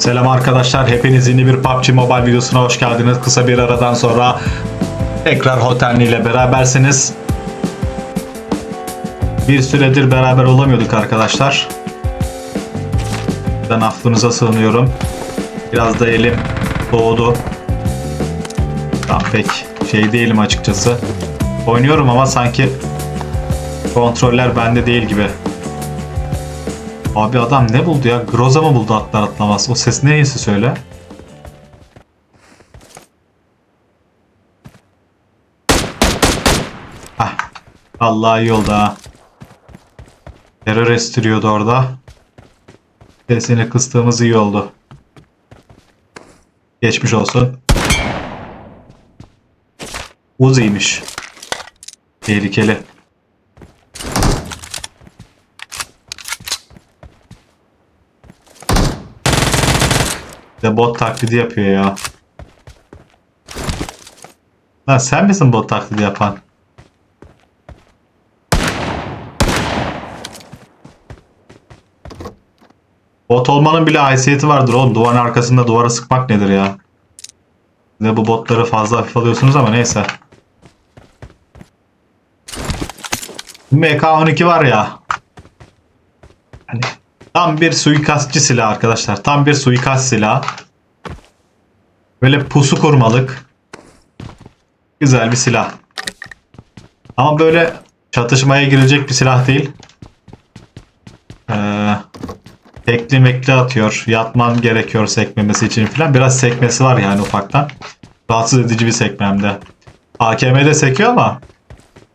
Selam arkadaşlar, hepiniz yeni bir PUBG Mobile videosuna hoş geldiniz. Kısa bir aradan sonra tekrar Hotenli ile berabersiniz. Bir süredir beraber olamıyorduk arkadaşlar. Ben affınıza sığınıyorum. Biraz da elim doğdu. Tam pek şey değilim açıkçası. Oynuyorum ama sanki kontroller bende değil gibi. Abi adam ne buldu ya? Groza mı buldu atlar atlamaz? O ses neyse söyle. Hah. Allah iyi oldu ha. Terör estiriyordu orada. Sesini kıstığımız iyi oldu. Geçmiş olsun. Uzi'ymiş. Tehlikeli. De bot taklidi yapıyor ya. Lan sen misin bot taklidi yapan? Bot olmanın bile haysiyeti vardır oğlum. Duvarın arkasında duvara sıkmak nedir ya? De bu botları fazla hafif alıyorsunuz ama neyse. MK12 var ya. Hani tam bir suikastçı silah arkadaşlar. Tam bir suikast silahı. Böyle pusu kurmalık. Güzel bir silah. Ama böyle çatışmaya girecek bir silah değil. Ee, tekli mekli atıyor. Yatman gerekiyor sekmemesi için falan. Biraz sekmesi var yani ufaktan. Rahatsız edici bir sekme hem de. AKM'de sekiyor ama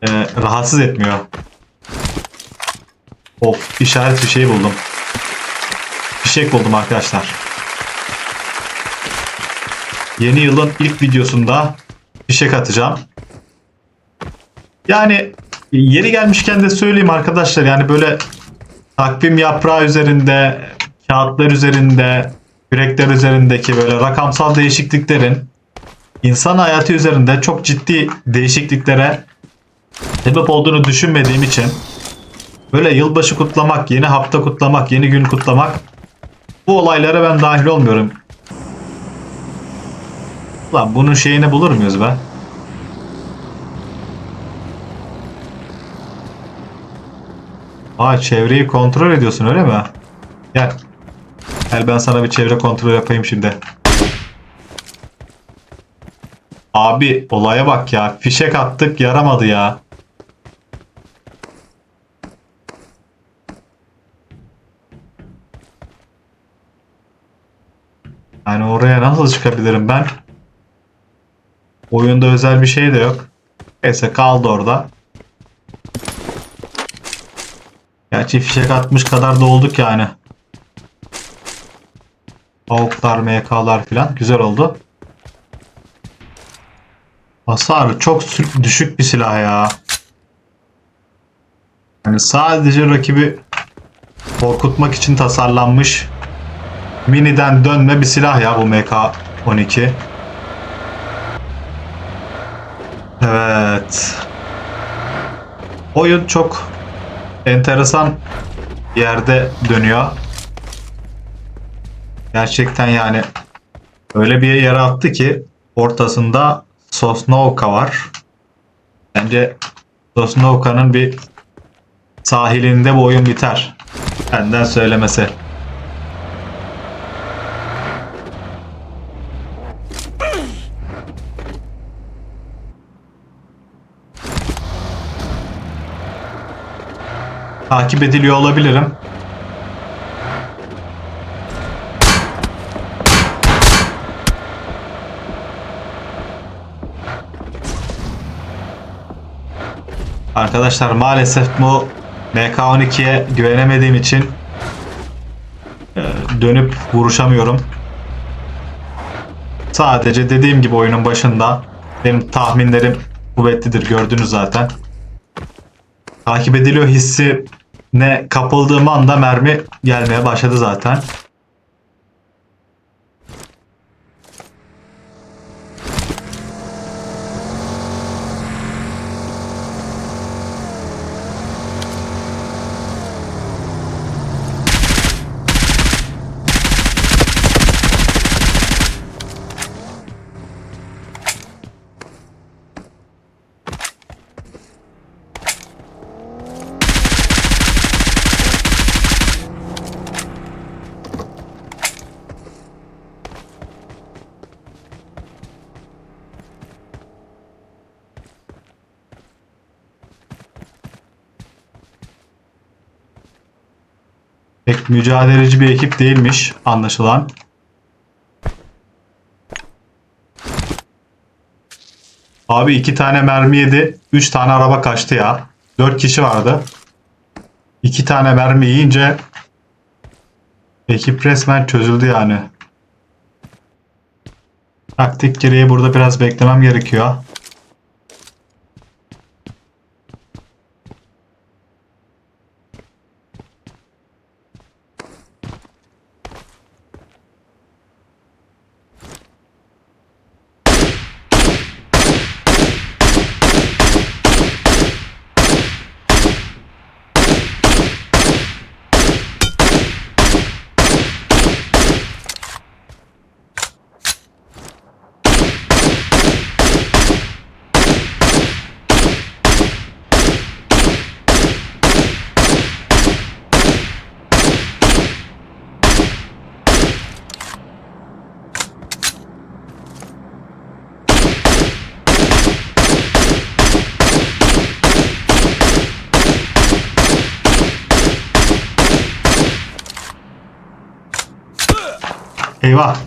e, rahatsız etmiyor. Of işaret bir şey buldum. Fişek buldum arkadaşlar. Yeni yılın ilk videosunda fişek atacağım. Yani yeri gelmişken de söyleyeyim arkadaşlar yani böyle takvim yaprağı üzerinde, kağıtlar üzerinde, kürekler üzerindeki böyle rakamsal değişikliklerin insan hayatı üzerinde çok ciddi değişikliklere sebep olduğunu düşünmediğim için böyle yılbaşı kutlamak, yeni hafta kutlamak, yeni gün kutlamak bu olaylara ben dahil olmuyorum. Lan bunun şeyini bulur muyuz be? Aa çevreyi kontrol ediyorsun öyle mi? Gel. Gel ben sana bir çevre kontrol yapayım şimdi. Abi olaya bak ya. Fişek attık yaramadı ya. Yani oraya nasıl çıkabilirim ben? Oyunda özel bir şey de yok. Neyse kaldı orada. Gerçi fişek atmış kadar da olduk yani. Avuklar, MK'lar falan güzel oldu. Hasarı çok düşük bir silah ya. Yani sadece rakibi korkutmak için tasarlanmış miniden dönme bir silah ya bu MK12. Evet. Oyun çok enteresan yerde dönüyor. Gerçekten yani öyle bir yere attı ki ortasında Sosnovka var. Bence Sosnovka'nın bir sahilinde bu oyun biter. Benden söylemesi. Takip ediliyor olabilirim. Arkadaşlar maalesef bu MK12'ye güvenemediğim için e, dönüp vuruşamıyorum. Sadece dediğim gibi oyunun başında benim tahminlerim kuvvetlidir gördünüz zaten. Takip ediliyor hissi ne kapıldığım anda mermi gelmeye başladı zaten. Pek mücadeleci bir ekip değilmiş anlaşılan. Abi iki tane mermi yedi. Üç tane araba kaçtı ya. Dört kişi vardı. İki tane mermi yiyince ekip resmen çözüldü yani. Taktik gereği burada biraz beklemem gerekiyor. Eyvah.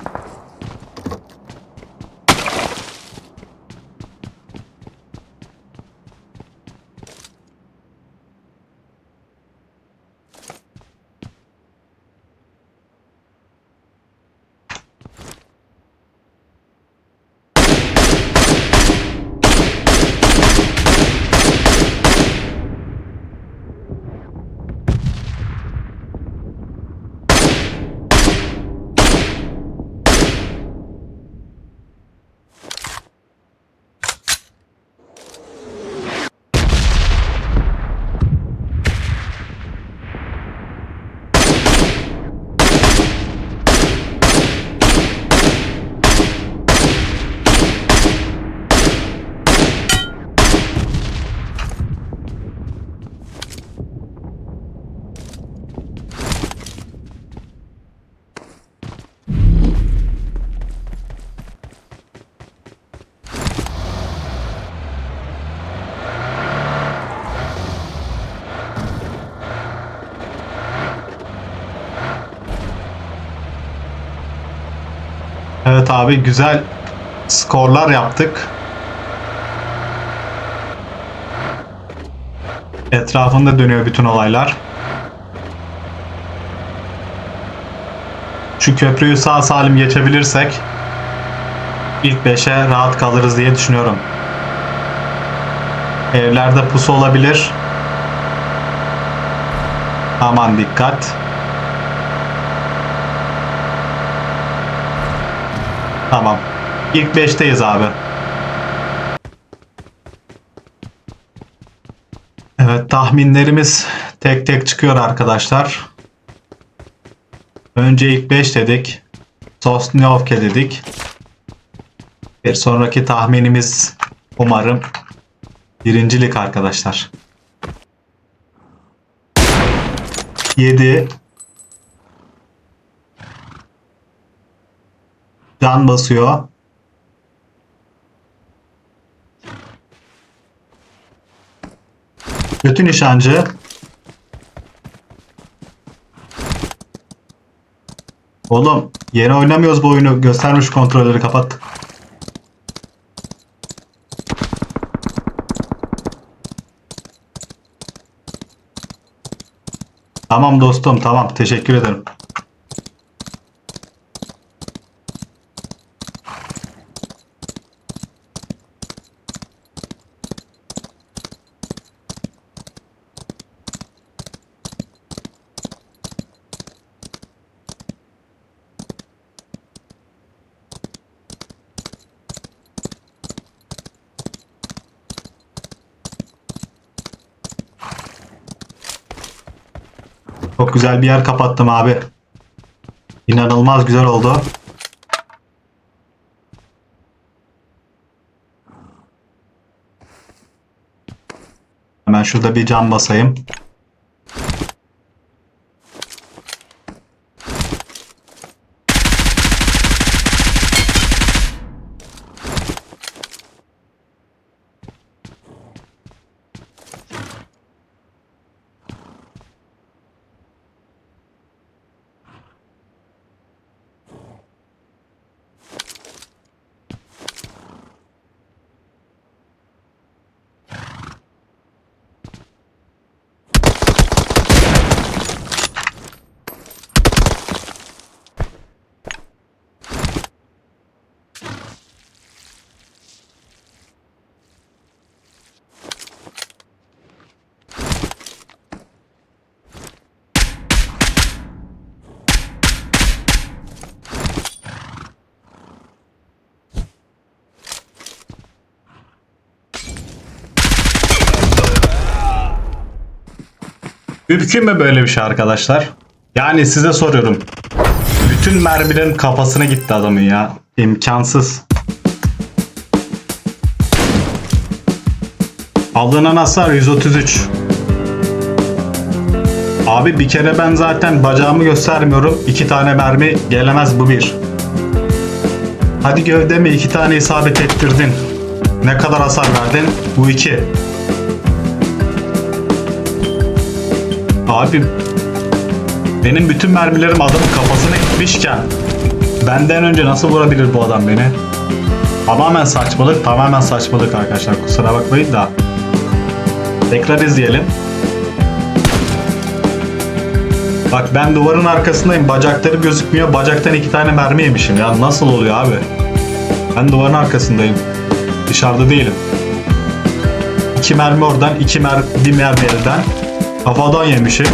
Evet abi güzel skorlar yaptık. Etrafında dönüyor bütün olaylar. Şu köprüyü sağ salim geçebilirsek ilk 5'e rahat kalırız diye düşünüyorum. Evlerde pusu olabilir. Aman dikkat. Tamam. İlk 5'teyiz abi. Evet tahminlerimiz tek tek çıkıyor arkadaşlar. Önce ilk 5 dedik. Sosnyovke dedik. Bir sonraki tahminimiz umarım birincilik arkadaşlar. 7 Can basıyor. Kötü nişancı. Oğlum yeni oynamıyoruz bu oyunu. Göstermiş kontrolleri kapat. Tamam dostum tamam teşekkür ederim. Çok güzel bir yer kapattım abi. İnanılmaz güzel oldu. Hemen şurada bir cam basayım. Mümkün mü böyle bir şey arkadaşlar? Yani size soruyorum. Bütün mermilerin kafasına gitti adamın ya. İmkansız. Alınan hasar 133. Abi bir kere ben zaten bacağımı göstermiyorum. İki tane mermi gelemez bu bir. Hadi gövdeme iki tane isabet ettirdin. Ne kadar hasar verdin? Bu iki. Abi benim bütün mermilerim adamın kafasına gitmişken benden önce nasıl vurabilir bu adam beni? Tamamen saçmalık, tamamen saçmalık arkadaşlar. Kusura bakmayın da. Tekrar izleyelim. Bak ben duvarın arkasındayım. Bacakları gözükmüyor. Bacaktan iki tane mermi yemişim ya. Nasıl oluyor abi? Ben duvarın arkasındayım. Dışarıda değilim. İki mermi oradan, iki mer bir mermi elden. Kafadan yemişim.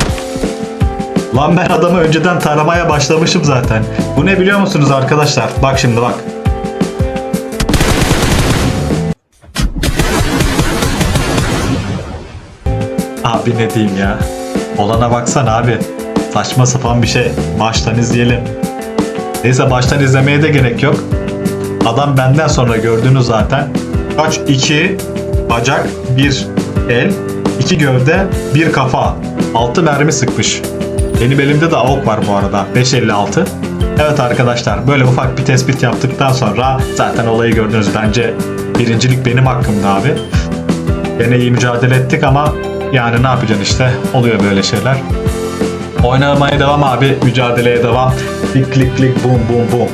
Lan ben adamı önceden taramaya başlamışım zaten. Bu ne biliyor musunuz arkadaşlar? Bak şimdi bak. Abi ne diyeyim ya. Olana baksana abi. Saçma sapan bir şey. Baştan izleyelim. Neyse baştan izlemeye de gerek yok. Adam benden sonra gördüğünüz zaten. Kaç? 2 bacak, 1 el, 2 gövde, 1 kafa. 6 mermi sıkmış. Benim elimde de AUK var bu arada. 556. Evet arkadaşlar böyle ufak bir tespit yaptıktan sonra zaten olayı gördünüz. Bence birincilik benim hakkımda abi. Gene iyi mücadele ettik ama yani ne yapacaksın işte oluyor böyle şeyler. Oynamaya devam abi mücadeleye devam. Klik klik klik bum bum bum.